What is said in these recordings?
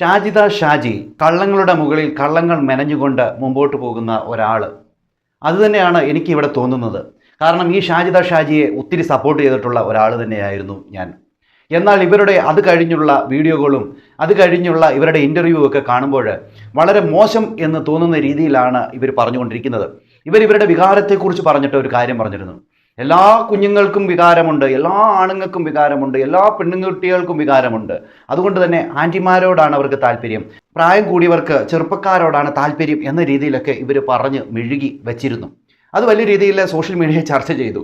ഷാജിദ ഷാജി കള്ളങ്ങളുടെ മുകളിൽ കള്ളങ്ങൾ മെനഞ്ഞുകൊണ്ട് മുമ്പോട്ട് പോകുന്ന ഒരാൾ അതുതന്നെയാണ് എനിക്ക് ഇവിടെ തോന്നുന്നത്. കാരണം ഈ ഷാജിദ ഷാജിയെ ഒത്തിരി സപ്പോർട്ട് ചെയ്തിട്ടുള്ള ഒരാൾ തന്നെയായിരുന്നു ഞാൻ. എന്നാൽ ഇവരുടെ അത് കഴിഞ്ഞുള്ള വീഡിയോകളും അത് കഴിഞ്ഞുള്ള ഇവരുടെ ഇന്റർവ്യൂ ഒക്കെ കാണുമ്പോൾ വളരെ മോശം എന്ന് തോന്നുന്ന രീതിയിലാണ് ഇവർ പറഞ്ഞുകൊണ്ടിരിക്കുന്നത്. ഇവർ ഇവരുടെ വികാരത്തെക്കുറിച്ച് പറഞ്ഞിട്ട് ഒരു കാര്യം പറഞ്ഞിരുന്നു. എല്ലാ കുഞ്ഞുങ്ങൾക്കും വികാരമുണ്ട് എല്ലാ ആണുങ്ങൾക്കും വികാരമുണ്ട് എല്ലാ പെണ്ണുകുട്ടികൾക്കും വികാരമുണ്ട്. അതുകൊണ്ട് തന്നെ ആന്റിമാരോടാണ് അവർക്ക് താല്പര്യം. പ്രായം കൂടിയവർക്ക് ചെറുപ്പക്കാരോടാണ് താല്പര്യം എന്ന രീതിയിലൊക്കെ ഇവർ പറഞ്ഞ് മെഴുകി വെച്ചിരുന്നു. അത് വലിയ രീതിയിൽ സോഷ്യൽ മീഡിയയിൽ ചർച്ച ചെയ്തു.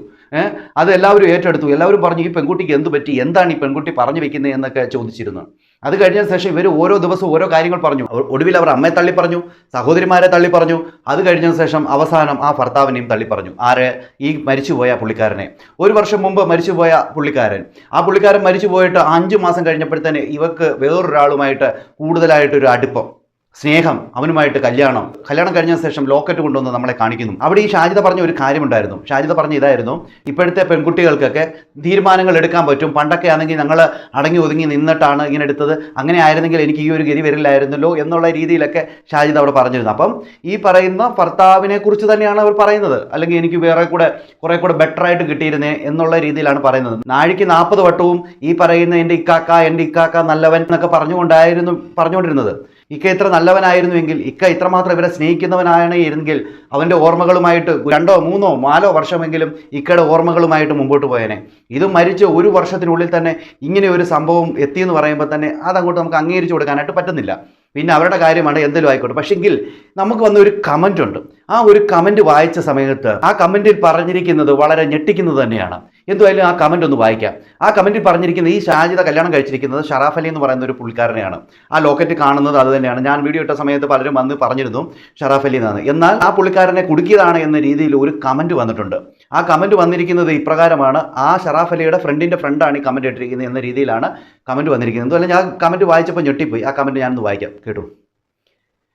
അത് എല്ലാവരും ഏറ്റെടുത്തു. എല്ലാവരും പറഞ്ഞു ഈ പെൺകുട്ടിക്ക് എന്ത് പറ്റി? എന്താണ് ഈ പെൺകുട്ടി പറഞ്ഞു വെക്കുന്നത് എന്നൊക്കെ ചോദിച്ചിരുന്നു. അത് കഴിഞ്ഞ ശേഷം ഇവർ ഓരോ ദിവസവും ഓരോ കാര്യങ്ങൾ പറഞ്ഞു. ഒടുവിൽ അവർ അമ്മയെ തള്ളി പറഞ്ഞു സഹോദരിമാരെ തള്ളി പറഞ്ഞു. അത് കഴിഞ്ഞ ശേഷം അവസാനം ആ ഭർത്താവിനെയും തള്ളി പറഞ്ഞു. ആര്? ഈ മരിച്ചുപോയ പുള്ളിക്കാരനെ. ഒരു വർഷം മുമ്പ് മരിച്ചുപോയ പുള്ളിക്കാരൻ. ആ പുള്ളിക്കാരൻ മരിച്ചു പോയിട്ട് അഞ്ച് മാസം കഴിഞ്ഞപ്പോഴത്തേന് ഇവർക്ക് വേറൊരാളുമായിട്ട് കൂടുതലായിട്ടൊരു അടുപ്പം. സ്നേഹം അവനുമായിട്ട് കല്യാണം. കല്യാണം കഴിഞ്ഞ ശേഷം ലോക്കറ്റ് കൊണ്ടുവന്ന് നമ്മളെ കാണിക്കുന്നു. അവിടെ ഈ ഷാജിത പറഞ്ഞ ഒരു കാര്യമുണ്ടായിരുന്നു. ഷാജിത പറഞ്ഞ ഇതായിരുന്നു ഇപ്പോഴത്തെ പെൺകുട്ടികൾക്കൊക്കെ തീരുമാനങ്ങൾ എടുക്കാൻ പറ്റും. പണ്ടൊക്കെ ആണെങ്കിൽ ഞങ്ങൾ അടങ്ങി ഒതുങ്ങി നിന്നിട്ടാണ് ഇങ്ങനെ എടുത്തത്. അങ്ങനെ ആയിരുന്നെങ്കിൽ എനിക്ക് ഈ ഒരു ഗതി വരില്ലായിരുന്നല്ലോ എന്നുള്ള രീതിയിലൊക്കെ ഷാജിത അവിടെ പറഞ്ഞിരുന്നു. അപ്പം ഈ പറയുന്ന ഭർത്താവിനെ കുറിച്ച് തന്നെയാണ് അവർ പറയുന്നത്. അല്ലെങ്കിൽ എനിക്ക് വേറെ കൂടെ കുറേ കൂടെ ബെറ്റർ ആയിട്ട് കിട്ടിയിരുന്നേ എന്നുള്ള രീതിയിലാണ് പറയുന്നത്. നാഴിക്ക് നാൽപ്പത് വട്ടവും ഈ പറയുന്ന എന്റെ ഇക്കാക്ക എന്റെ ഇക്കാക്ക നല്ലവൻ എന്നൊക്കെ പറഞ്ഞുകൊണ്ടായിരുന്നു പറഞ്ഞുകൊണ്ടിരുന്നത്. ഇക്ക ഇത്ര നല്ലവനായിരുന്നുവെങ്കിൽ ഇക്ക ഇത്രമാത്രം ഇവരെ സ്നേഹിക്കുന്നവനായിരുന്നെങ്കിൽ അവന്റെ ഓർമ്മകളുമായിട്ട് രണ്ടോ മൂന്നോ നാലോ വർഷമെങ്കിലും ഇക്കയുടെ ഓർമ്മകളുമായിട്ട് മുമ്പോട്ട് പോയേനെ. ഇത് മരിച്ച് ഒരു വർഷത്തിനുള്ളിൽ തന്നെ ഇങ്ങനെ ഒരു സംഭവം എത്തിയെന്ന് പറയുമ്പോൾ തന്നെ അതങ്ങോട്ട് നമുക്ക് അംഗീകരിച്ചു കൊടുക്കാനായിട്ട് പറ്റുന്നില്ല. പിന്നെ അവരുടെ കാര്യമാണ് എന്തെങ്കിലും ആയിക്കോട്ടെ. പക്ഷെങ്കിൽ നമുക്ക് വന്ന ഒരു കമന്റ് ഉണ്ട്. ആ ഒരു കമന്റ് വായിച്ച സമയത്ത് ആ കമന്റിൽ പറഞ്ഞിരിക്കുന്നത് വളരെ ഞെട്ടിക്കുന്നത് തന്നെയാണ്. എന്തുമായാലും ആ കമന്റ് ഒന്ന് വായിക്കാം. ആ കമന്റിൽ പറഞ്ഞിരിക്കുന്നത് ഈ ഷാജിത കല്യാണം കഴിച്ചിരിക്കുന്നത് ഷറാഫ് അലി എന്ന് പറയുന്ന ഒരു പുള്ളിക്കാരനെയാണ്. ആ ലോക്കറ്റ് കാണുന്നത് അത് തന്നെയാണ്. ഞാൻ വീഡിയോ ഇട്ട സമയത്ത് പലരും വന്ന് പറഞ്ഞിരുന്നു ഷറാഫ് അലി എന്നാണ്. എന്നാൽ ആ പുള്ളിക്കാരനെ കുടുക്കിയതാണ് എന്ന രീതിയിൽ ഒരു കമന്റ് വന്നിട്ടുണ്ട്. ആ കമന്റ് വന്നിരിക്കുന്നത് ഇപ്രകാരമാണ്. ആ ഷറാഫ് അലിയുടെ ഫ്രണ്ടിന്റെ ഫ്രണ്ടാണ് ഈ കമന്റ് ഇട്ടിരിക്കുന്നത് എന്ന രീതിയിലാണ് കമന്റ് വന്നിരിക്കുന്നത്. എന്തുമല്ല ഞാൻ കമന്റ് വായിച്ചപ്പോൾ ഞെട്ടിപ്പോയി. ആ കമന്റ് ഞാനൊന്ന് വായിക്കാം. കേട്ടു.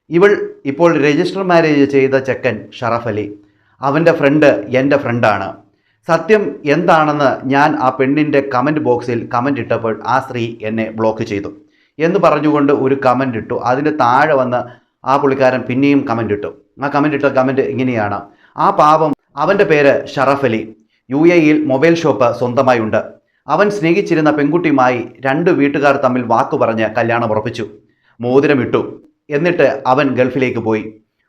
ഇവൾ ഇപ്പോൾ രജിസ്റ്റർ മാരേജ് ചെയ്ത ചെക്കൻ ഷറഫ് അലി. അവന്റെ ഫ്രണ്ട് എന്റെ ഫ്രണ്ടാണ് സത്യം എന്താണെന്ന് ഞാൻ ആ പെണ്ണിന്റെ കമന്റ് ബോക്സിൽ കമന്റ് ഇട്ടപ്പോൾ ആ സ്ത്രീ എന്നെ ബ്ലോക്ക് ചെയ്തു. എന്ന് പറഞ്ഞുകൊണ്ട് ഒരു കമന്റ് ഇട്ടു. അതിന് താഴെ വന്ന് ആ പുള്ളിക്കാരൻ പിന്നെയും കമന്റ് ഇട്ടു. ആ കമന്റ് ഇട്ട കമന്റ് ഇങ്ങനെയാണ്. ആ പാവം അവന്റെ പേര് ഷറഫ് അലി. യു എയിൽ മൊബൈൽ ഷോപ്പ് സ്വന്തമായി ഉണ്ട് അവൻ സ്നേഹിച്ചിരുന്ന പെൺകുട്ടിയുമായി രണ്ട് വീട്ടുകാർ തമ്മിൽ വാക്കു പറഞ്ഞ് കല്യാണം ഉറപ്പിച്ചു. മോതിരമിട്ടു. എന്നിട്ട് അവൻ ഗൾഫിലേക്ക് പോയി.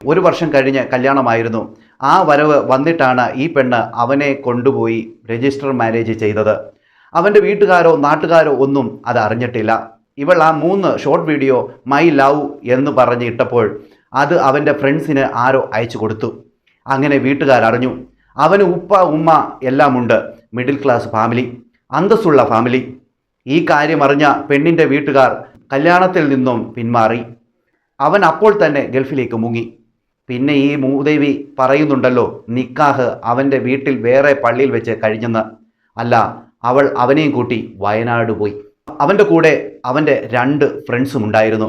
ഒരു വർഷം കഴിഞ്ഞ് കല്യാണമായിരുന്നു. ആ വരവ് വന്നിട്ടാണ് ഈ പെണ്ണ് അവനെ കൊണ്ടുപോയി രജിസ്റ്റർ മാരേജ് ചെയ്തത്. അവന്റെ വീട്ടുകാരോ നാട്ടുകാരോ ഒന്നും അത് അറിഞ്ഞിട്ടില്ല. ഇവൾ ആ മൂന്ന് ഷോർട്ട് വീഡിയോ മൈ ലവ് എന്ന് പറഞ്ഞ് ഇട്ടപ്പോൾ അത് അവന്റെ ഫ്രണ്ട്സിന് ആരോ അയച്ചു കൊടുത്തു. അങ്ങനെ വീട്ടുകാർ അറിഞ്ഞു. അവന് ഉപ്പ ഉമ്മ എല്ലാമുണ്ട് മിഡിൽ ക്ലാസ് ഫാമിലി അന്തസ്സുള്ള ഫാമിലി ഈ കാര്യം അറിഞ്ഞ പെണ്ണിന്റെ വീട്ടുകാർ കല്യാണത്തിൽ നിന്നും പിന്മാറി. അവൻ അപ്പോൾ തന്നെ ഗൾഫിലേക്ക് മുങ്ങി. പിന്നെ ഈ മൂദേവി പറയുന്നുണ്ടല്ലോ നിക്കാഹ് അവന്റെ വീട്ടിൽ വേറെ പള്ളിയിൽ വെച്ച് കഴിഞ്ഞെന്ന്. അല്ല അവൾ അവനെയും കൂട്ടി വയനാട് പോയി. അവന്റെ കൂടെ അവന്റെ രണ്ട് ഫ്രണ്ട്സും ഉണ്ടായിരുന്നു.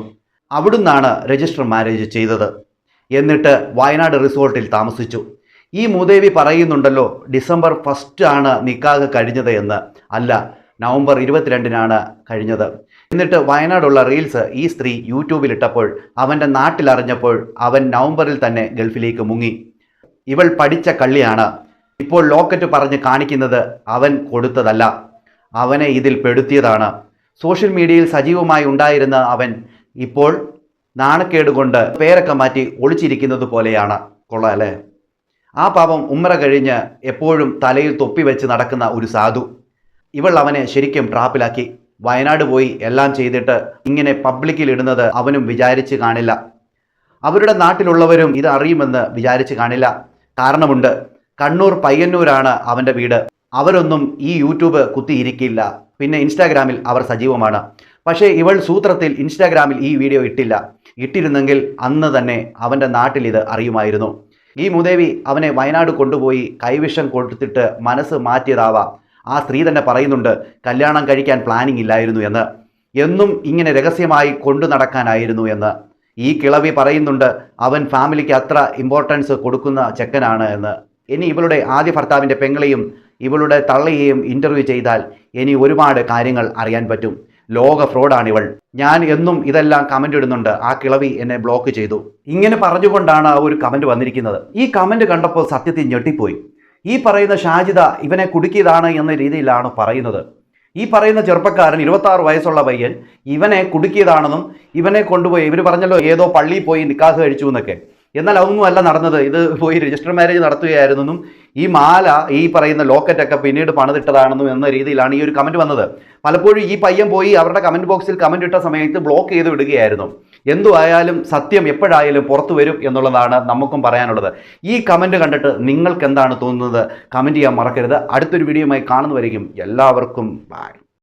അവിടുന്നാണ് രജിസ്റ്റർ മാരേജ് ചെയ്തത്. എന്നിട്ട് വയനാട് റിസോർട്ടിൽ താമസിച്ചു. ഈ മൂദേവി പറയുന്നുണ്ടല്ലോ ഡിസംബർ ഫസ്റ്റ് ആണ് നിക്കാഹ് കഴിഞ്ഞത് എന്ന്. അല്ല നവംബർ ഇരുപത്തിരണ്ടിനാണ് കഴിഞ്ഞത്. എന്നിട്ട് വയനാടുള്ള റീൽസ് ഈ സ്ത്രീ യൂട്യൂബിലിട്ടപ്പോൾ അവന്റെ നാട്ടിലറിഞ്ഞപ്പോൾ അവൻ നവംബറിൽ തന്നെ ഗൾഫിലേക്ക് മുങ്ങി. ഇവൾ പഠിച്ച കള്ളിയാണ്. ഇപ്പോൾ ലോക്കറ്റ് പറഞ്ഞ് കാണിക്കുന്നത് അവൻ കൊടുത്തതല്ല. അവനെ ഇതിൽ പെടുത്തിയതാണ്. സോഷ്യൽ മീഡിയയിൽ സജീവമായി ഉണ്ടായിരുന്ന അവൻ ഇപ്പോൾ നാണക്കേട് കൊണ്ട് പേരൊക്കെ മാറ്റി ഒളിച്ചിരിക്കുന്നത് പോലെയാണ്. കൊള്ളാം അല്ലേ? ആ പാപം ഉമ്മറ കഴിഞ്ഞ് എപ്പോഴും തലയിൽ തൊപ്പി വെച്ച് നടക്കുന്ന ഒരു സാധു. ഇവൾ അവനെ ശരിക്കും ട്രാപ്പിലാക്കി. വയനാട് പോയി എല്ലാം ചെയ്തിട്ട് ഇങ്ങനെ പബ്ലിക്കിൽ ഇടുന്നത് അവനും വിചാരിച്ച് കാണില്ല. അവരുടെ നാട്ടിലുള്ളവരും ഇത് അറിയുമെന്ന് വിചാരിച്ച് കാണില്ല. കാരണമുണ്ട്. കണ്ണൂർ പയ്യന്നൂരാണ് അവന്റെ വീട്. അവരൊന്നും ഈ യൂട്യൂബ് കുത്തിയിരിക്കില്ല. പിന്നെ ഇൻസ്റ്റാഗ്രാമിൽ അവർ സജീവമാണ്. പക്ഷേ ഇവൾ സൂത്രത്തിൽ ഇൻസ്റ്റാഗ്രാമിൽ ഈ വീഡിയോ ഇട്ടില്ല. ഇട്ടിരുന്നെങ്കിൽ അന്ന് തന്നെ അവന്റെ നാട്ടിൽ ഇത് അറിയുമായിരുന്നു. ഈ മുദേവി അവനെ വയനാട് കൊണ്ടുപോയി കൈവിഷം കൊടുത്തിട്ട് മനസ്സ് മാറ്റിയതാവാം. ആ സ്ത്രീ തന്നെ പറയുന്നുണ്ട് കല്യാണം കഴിക്കാൻ പ്ലാനിങ് ഇല്ലായിരുന്നു എന്ന്. എന്നും ഇങ്ങനെ രഹസ്യമായി കൊണ്ടു നടക്കാനായിരുന്നു എന്ന്. ഈ കിളവി പറയുന്നുണ്ട് അവൻ ഫാമിലിക്ക് അത്ര ഇമ്പോർട്ടൻസ് കൊടുക്കുന്ന ചെക്കനാണ് എന്ന്. ഇനി ഇവളുടെ ആദ്യ ഭർത്താവിന്റെ പെങ്ങളെയും ഇവളുടെ തള്ളയെയും ഇന്റർവ്യൂ ചെയ്താൽ ഇനി ഒരുപാട് കാര്യങ്ങൾ അറിയാൻ പറ്റും. ലോക ഫ്രോഡാണിവൾ. ഞാൻ എന്നും ഇതെല്ലാം കമന്റ് ഇടുന്നുണ്ട്. ആ കിളവി എന്നെ ബ്ലോക്ക് ചെയ്തു. ഇങ്ങനെ പറഞ്ഞുകൊണ്ടാണ് ആ ഒരു കമന്റ് വന്നിരിക്കുന്നത്. ഈ കമന്റ് കണ്ടപ്പോൾ സത്യത്തിൽ ഞെട്ടിപ്പോയി. ഈ പറയുന്ന ഷാജിദ ഇവനെ കുടുക്കിയതാണ് എന്ന രീതിയിലാണ് പറയുന്നത്. ഈ പറയുന്ന ചെറുപ്പക്കാരൻ ഇരുപത്തി ആറ് വയസ്സുള്ള പയ്യൻ ഇവനെ കുടുക്കിയതാണെന്നും ഇവനെ കൊണ്ടുപോയി ഇവർ പറഞ്ഞല്ലോ ഏതോ പള്ളിയിൽ പോയി നിക്കാഹ് കഴിച്ചു എന്നൊക്കെ. എന്നാൽ അതൊന്നും അല്ല നടന്നത്. ഇത് പോയി രജിസ്റ്റർ മാരേജ് നടത്തുകയായിരുന്നെന്നും ഈ മാല ഈ പറയുന്ന ലോക്കറ്റൊക്കെ പിന്നീട് പണിതിട്ടതാണെന്നും എന്ന രീതിയിലാണ് ഈ ഒരു കമന്റ് വന്നത്. പലപ്പോഴും ഈ പയ്യൻ പോയി അവരുടെ കമന്റ് ബോക്സിൽ കമന്റ് ഇട്ട സമയത്ത് ബ്ലോക്ക് ചെയ്ത് വിടുകയായിരുന്നു. എന്തുവായാലും സത്യം എപ്പോഴായാലും പുറത്തു വരും എന്നുള്ളതാണ് നമുക്കും പറയാനുള്ളത്. ഈ കമന്റ് കണ്ടിട്ട് നിങ്ങൾക്ക് എന്താണ് തോന്നുന്നത്? കമന്റ് ചെയ്യാൻ മറക്കരുത്. അടുത്തൊരു വീഡിയോയുമായി കാണുന്നവരേക്കും എല്ലാവർക്കും ബൈ